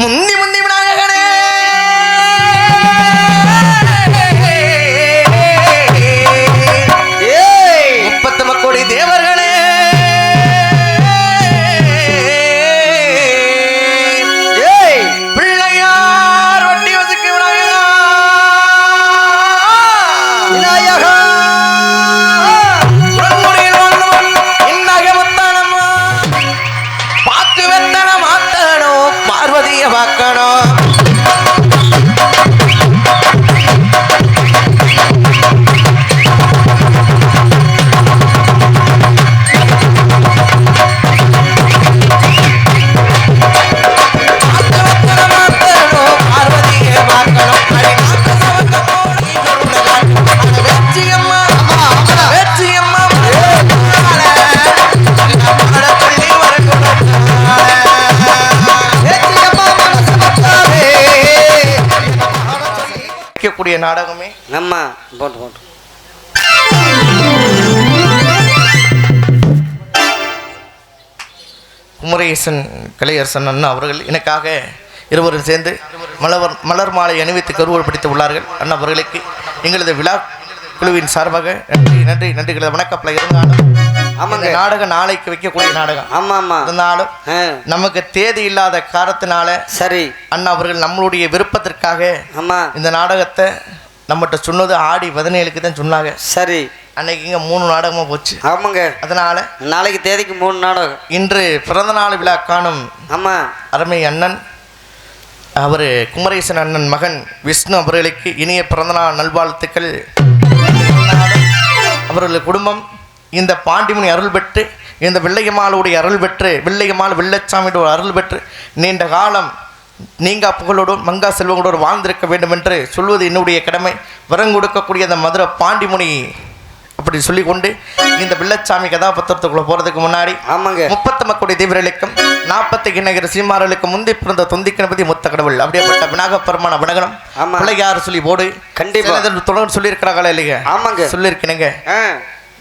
முந்தி வைக்கக்கூடிய நாடகமே? நம்ம போட்டு போட்டு. குமரேசன் கலையரசன் அண்ணா அவர்கள் எனக்காக இருவரும் சேர்ந்து மலர் மலர் மாலை அணிவித்து கருவூர் பிடித்து உள்ளார்கள். அண்ணா அவர்களுக்கு எங்களது விழா குழுவின் சார்பாக நன்றி நன்றி நன்றிகளது வணக்கப்பல இருந்தாலும் ஆமாங்க. நாடகம் நாளைக்கு வைக்கக்கூடிய நாடகம். ஆமா ஆமா இருந்தாலும் நமக்கு தேதி இல்லாத காரணத்தினால சரி. அண்ணா அவர்கள் நம்மளுடைய விருப்பத்திற்காக ஆமா. இந்த நாடகத்தை நம்மகிட்ட சொன்னது ஆடி பதினேழுக்கு தான் சொன்னாங்க. சரி. அன்னைக்கு இங்கே மூணு நாடகமாக போச்சு. ஆமாங்க. அதனால நாளைக்கு தேதிக்கு மூணு நாடகம். இன்று பிறந்தநாள் விழா காணும் ஆமா. அருமை அண்ணன் அவர் குமரேசன் அண்ணன் மகன் விஷ்ணு அவர்களுக்கு இனிய பிறந்தநாள் நல்வாழ்த்துக்கள். அவர்கள் குடும்பம் இந்த பாண்டிமுனி அருள் பெற்று இந்த வெள்ளையம்மாளுடைய அருள் பெற்று வெள்ளையம்மாள் வெள்ளச்சாமியோட அருள் பெற்று நீண்ட காலம் நீங்கா புகழோடும் மங்கா செல்வங்களோடு வாழ்ந்திருக்க வேண்டும் என்று சொல்வது என்னுடைய கடமை. வரம் கொடுக்கக்கூடிய அந்த மதுரை பாண்டிமுனி அப்படி சொல்லிக்கொண்டு இந்த வெள்ளச்சாமி கதாபாத்திரத்துக்குள்ள போகிறதுக்கு முன்னாடி ஆமாங்க. முப்பத்து மக்களுடைய தீவிரலுக்கும் நாற்பத்தி கிண்ணகிற சீமார்களுக்கு முந்தி பிறந்த தொந்தி கணபதி முத்த கடவுள். அப்படியேப்பட்ட விநாகப்பெருமான வடகனம் ஆமா. பிள்ளையார் சொல்லி போடு. கண்டிப்பா. சிலது தொடர்ந்து சொல்லியிருக்கிறாங்களா இல்லைங்க ஆமாங்க. சொல்லியிருக்கணுங்க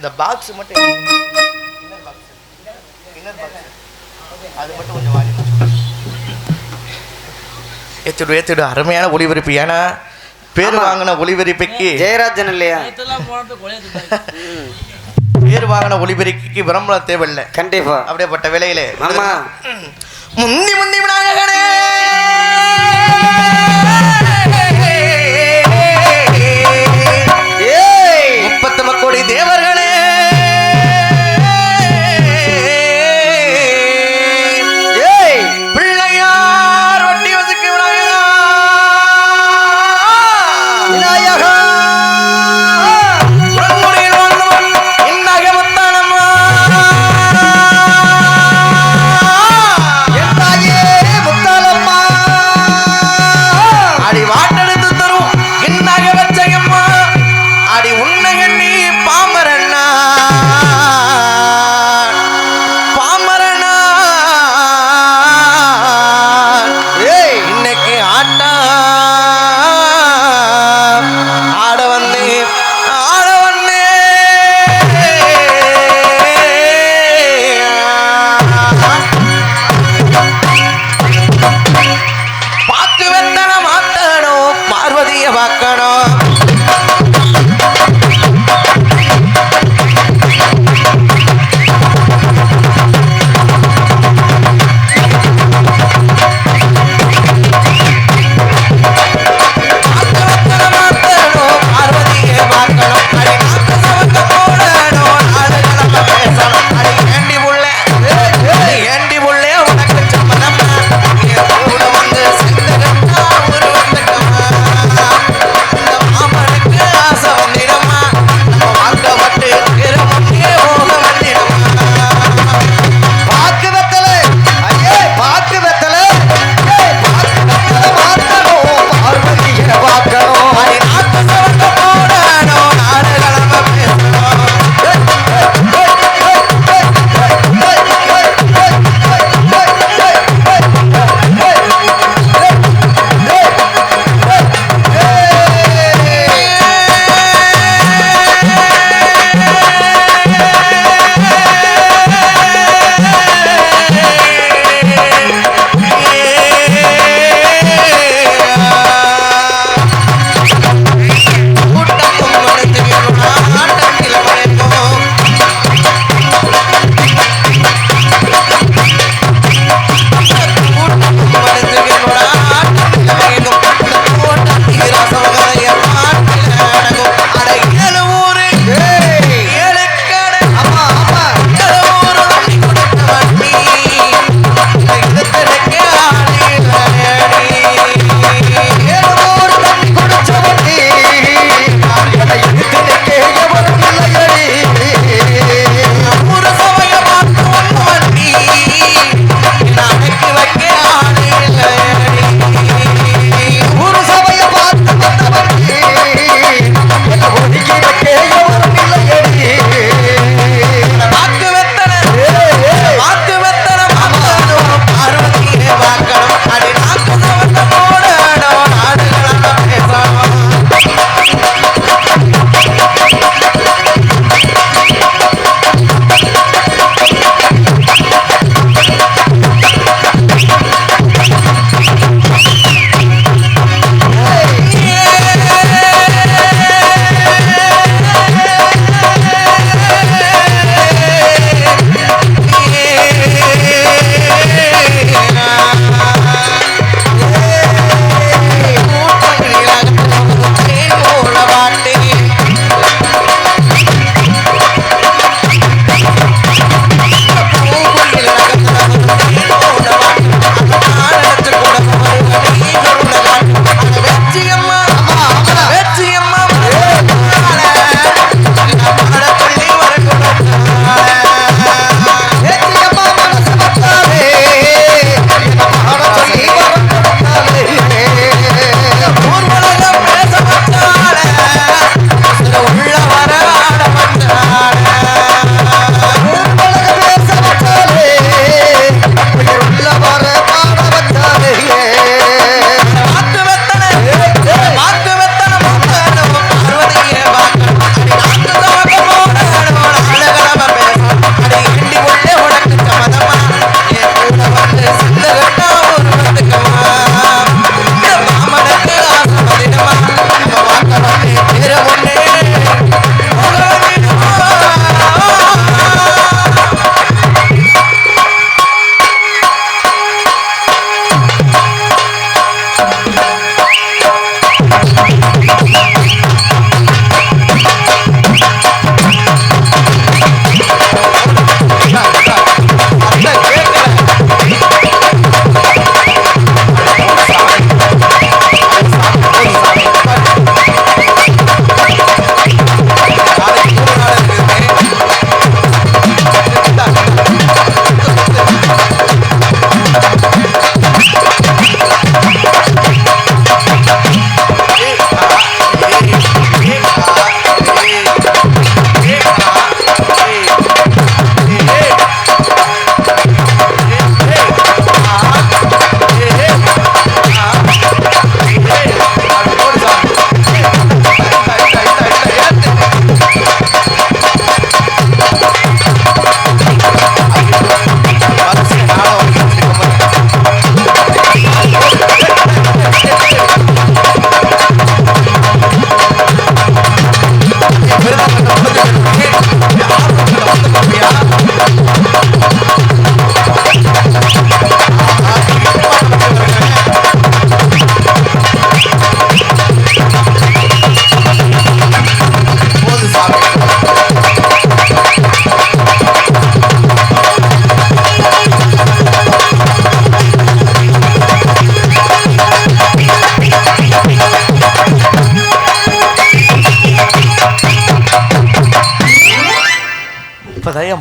இந்த பாக்ஸ் மட்டும் அது மட்டும் கொஞ்சம் ஏத்திடு ஏத்திடு. அருமையான ஒளிபரப்பு. ஏன்னா பேர். வாங்கின ஒளிபரப்புக்கு ஜெயராஜன் இல்லையா? பேர் வாங்கின ஒளிபரப்புக்கு விளம்பரம் தேவையில்லை. கண்டிப்பா. அப்படியேப்பட்ட வேலையிலே. ஆமா. முந்தி முந்தி விநாயகனே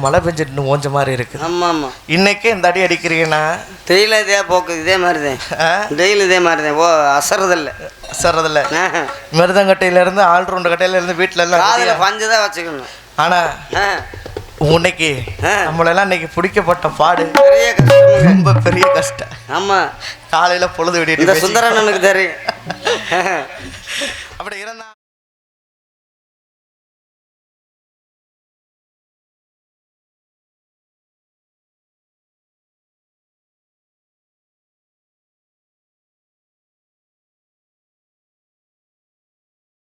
மழை பெஞ்சிட்டு ஓஞ்ச மாதிரி இருக்குது ஆமா ஆமா இன்னைக்கே இந்த அடி அடிக்கிறீங்கன்னா டெய்லி இதே போக்கு இதே மாதிரி தான் ஆ? டெய்லி இதே மாதிரி தான் ஓ அசறதில்ல. சர்றதில்ல மிருதங்கட்டையிலேருந்து ஆல்ரவுண்ட் கட்டையிலேருந்து வீட்டில எல்லாம் ரெடியா. பஞ்சு தான் வச்சுக்கணும். ஆனா ஆ, உன்னைக்கு. நம்மளெல்லாம் இன்னைக்கு பிடிக்கப்பட்ட பாடு. பெரிய கஷ்டம் ரொம்ப பெரிய கஷ்டம். ஆமா. காலையில பொழுது விடிட்டு சுந்தரண்ணனுக்கு தெரியும். அப்படி இருந்தா